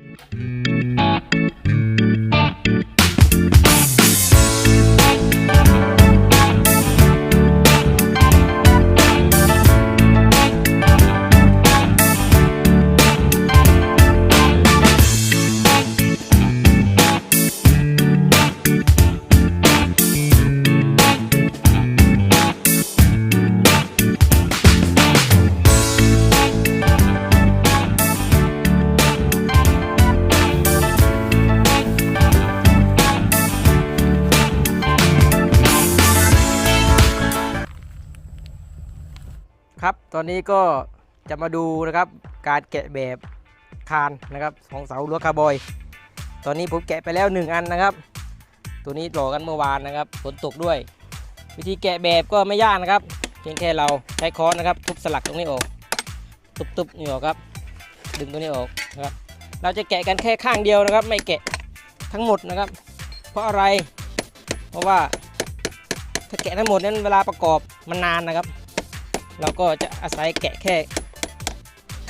Mm-hmm. ครับ ตอนนี้ก็จะมาดูนะครับการแกะแบบคานนะครับของเสารั้วคาร์บอย ตอนนี้ผมแกะไปแล้ว 1 อันนะครับ ตัวนี้หล่อกันเมื่อวานนะครับฝนตกด้วย วิธีแกะแบบก็ไม่ยากนะครับ เพียงแค่เราใช้ค้อนนะครับ ทุบสลักตรงนี้ออก ทุบๆนี่ออกครับ ดึงตัวนี้ออกนะครับ เราจะแกะกันแค่ข้างเดียวนะครับ ไม่แกะทั้งหมดนะครับ เพราะอะไร เพราะว่าถ้าแกะทั้งหมดนั้นเวลาประกอบมันนานนะครับ เราก็จะอาศัยแกะแค่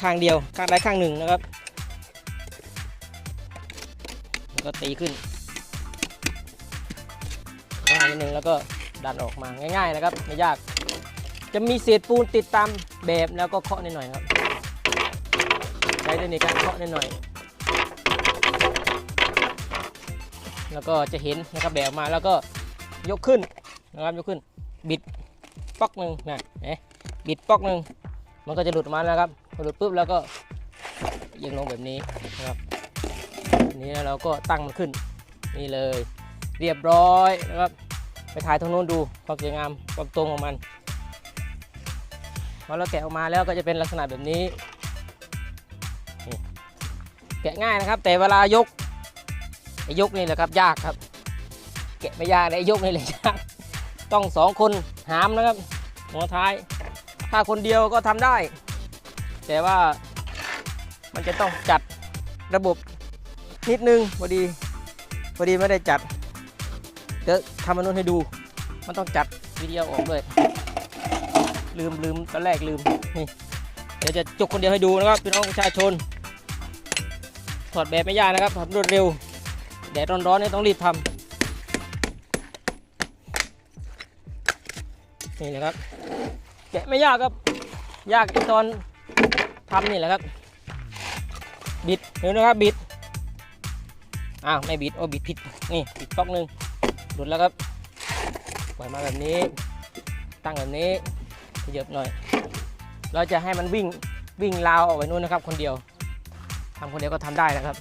ข้างเดียว ข้างใดข้างหนึ่งนะครับแล้วก็ตีขึ้นข้างนิดนึงแล้วก็ดันออกมาง่ายๆนะครับไม่ยาก จะมีเศษปูนติดตามแบบแล้วก็เคาะนิดหน่อยครับ ใช้ในการเคาะนิดหน่อย แล้วก็จะเห็นนะครับแบบออกมาแล้วก็ยกขึ้นนะครับยกขึ้นบิดป๊อกหนึ่งนะเอ๊ะ บิดป๊อกหนึ่งมันก็จะหลุดมาแล้วครับหลุดปุ๊บแล้วก็ยิงลงแบบนี้นะครับนี้แล้วเราก็ตั้งมันขึ้นนี่เลย เรียบร้อยนะครับ ไปถ่ายตรงโน้นดูความสวยงามความตรงของมันพอเราแกะออกมาแล้วก็จะเป็นลักษณะแบบนี้นแกะง่ายนะครับ แต่เวลายกยกนี่แหละครับยากครับ แกะไม่ยากแต่ยกนี่แหละยากต้องสองคนหามนะครับหัวท้าย ถ้าคนเดียวก็ทำได้ แต่ว่ามันจะต้องจัดระบบนิดนึงพอดีพอดีไม่ได้จัดเดี๋ยวทำมันนู้นให้ดู มันต้องจัดวิดีโอออกด้วย ลืมลืมตอนแรกลืมนี่เดี๋ยวจะจกคนเดียวให้ดูนะครับพี่น้องประชาชน ถอดแบบไม่ยากนะครับทำรวดเร็วแดดร้อนๆนี่ต้องรีบทำนี่เลยครับ แกะไม่ยากครับ ยากตอนทำนี่แหละครับ บิดเดี๋ยวนะครับบิดอ้าวไม่บิดโอ้บิดผิดนี่บิดป๊อกหนึ่งหลุดแล้วครับปล่อยมาแบบนี้ ตั้งแบบนี้ขยับหน่อย เราจะให้มันวิ่งวิ่งราวออกไปนู่นนะครับ คนเดียวทำคนเดียวก็ทำได้นะครับ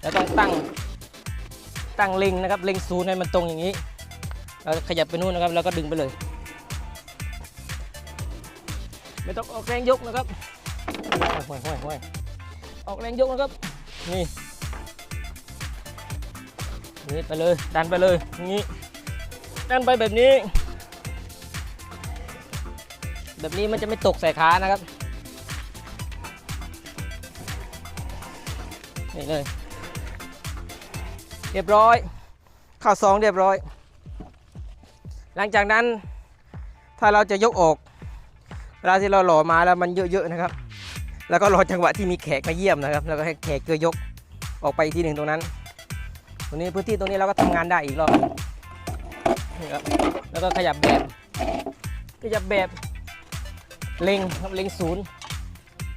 แล้วต้องตั้งตั้งเล็งนะครับเล็งศูนย์ให้มันตรงอย่างนี้ เราขยับไปนู่นนะครับ แล้วก็ดึงไปเลย ไม่ต้องออกแรงยกนะครับห้อยห้อยห้อยออกแรงยกนะครับ นี่นี่ไปเลย ดันไปเลยอย่างนี้ดันไปแบบนี้ แบบนี้มันจะไม่ตกใส่ขานะครับนี่เลย เรียบร้อยข้าวซองเรียบร้อย หลังจากนั้นถ้าเราจะยกออก เวลาที่เราหล่อมาแล้วมันเยอะๆนะครับ แล้วก็รอจังหวะที่มีแขกมาเยี่ยมนะครับ แล้วก็ให้แขกเกยยกออกไปอีกทีหนึ่งตรงนั้น ตรงนี้พื้นที่ตรงนี้เราก็ทำงานได้อีกรอบนี่ครับ แล้วก็ขยับแบบ ขยับแบบเล็งครับเล็งศูนย์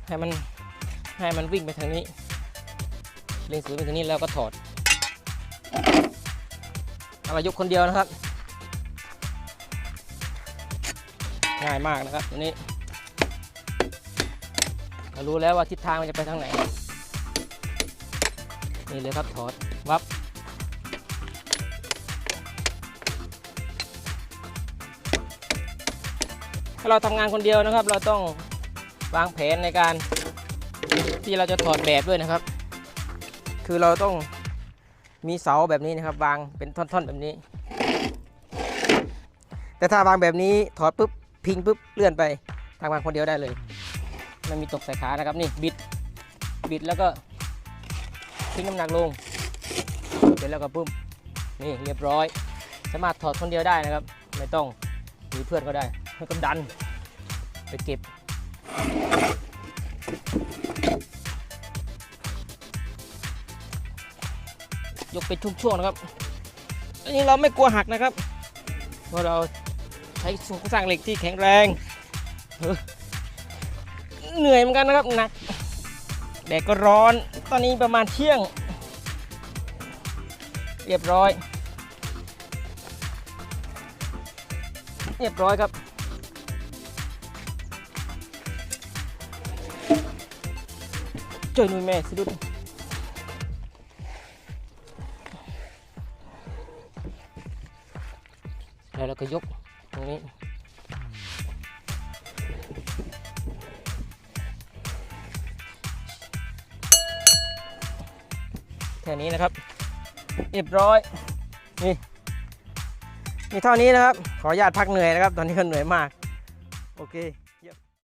ให้มันให้มันวิ่งไปทางนี้ เล็งศูนย์ไปทางนี้แล้วก็ถอดเอามายกคนเดียวนะครับง่ายมากนะครับตัวนี้ รู้แล้วว่าทิศทางมันจะไปทางไหน นี่เลยครับถอดวับถ้าเราทำงานคนเดียวนะครับ เราต้องวางแผนในการที่เราจะถอดแบบด้วยนะครับ คือเราต้องมีเสาแบบนี้นะครับ วางเป็นท่อนๆแบบนี้ แต่ถ้าวางแบบนี้ถอดปุ๊บพิงปุ๊บเลื่อนไปทางวางคนเดียวได้เลย ไม่มีตกใส่ขานะครับนี่บิดบิดแล้วก็ทิ้งน้ำหนักลงเสร็จแล้วก็ปุ๊บนี่เรียบร้อย สามารถถอดคนเดียวได้นะครับ ไม่ต้องมีเพื่อนก็ได้แล้วก็ดันไปเก็บยกเป็นช่วงนะครับ อันนี้เราไม่กลัวหักนะครับ เพราะเราใช้โครงสร้างเหล็กที่แข็งแรง เหนื่อยเหมือนกันนะครับหนักแดดก็ร้อนตอนนี้ประมาณเที่ยง เรียบร้อย เรียบร้อยครับช่วยหนุ่ยแม่สิดุดแล้วเราก็ยกตรงนี้ แค่นี้นะครับ เรียบร้อย นี่มีเท่านี้นะครับ ขออนุญาตพักเหนื่อยนะครับ ตอนนี้ก็เหนื่อยมาก โอเค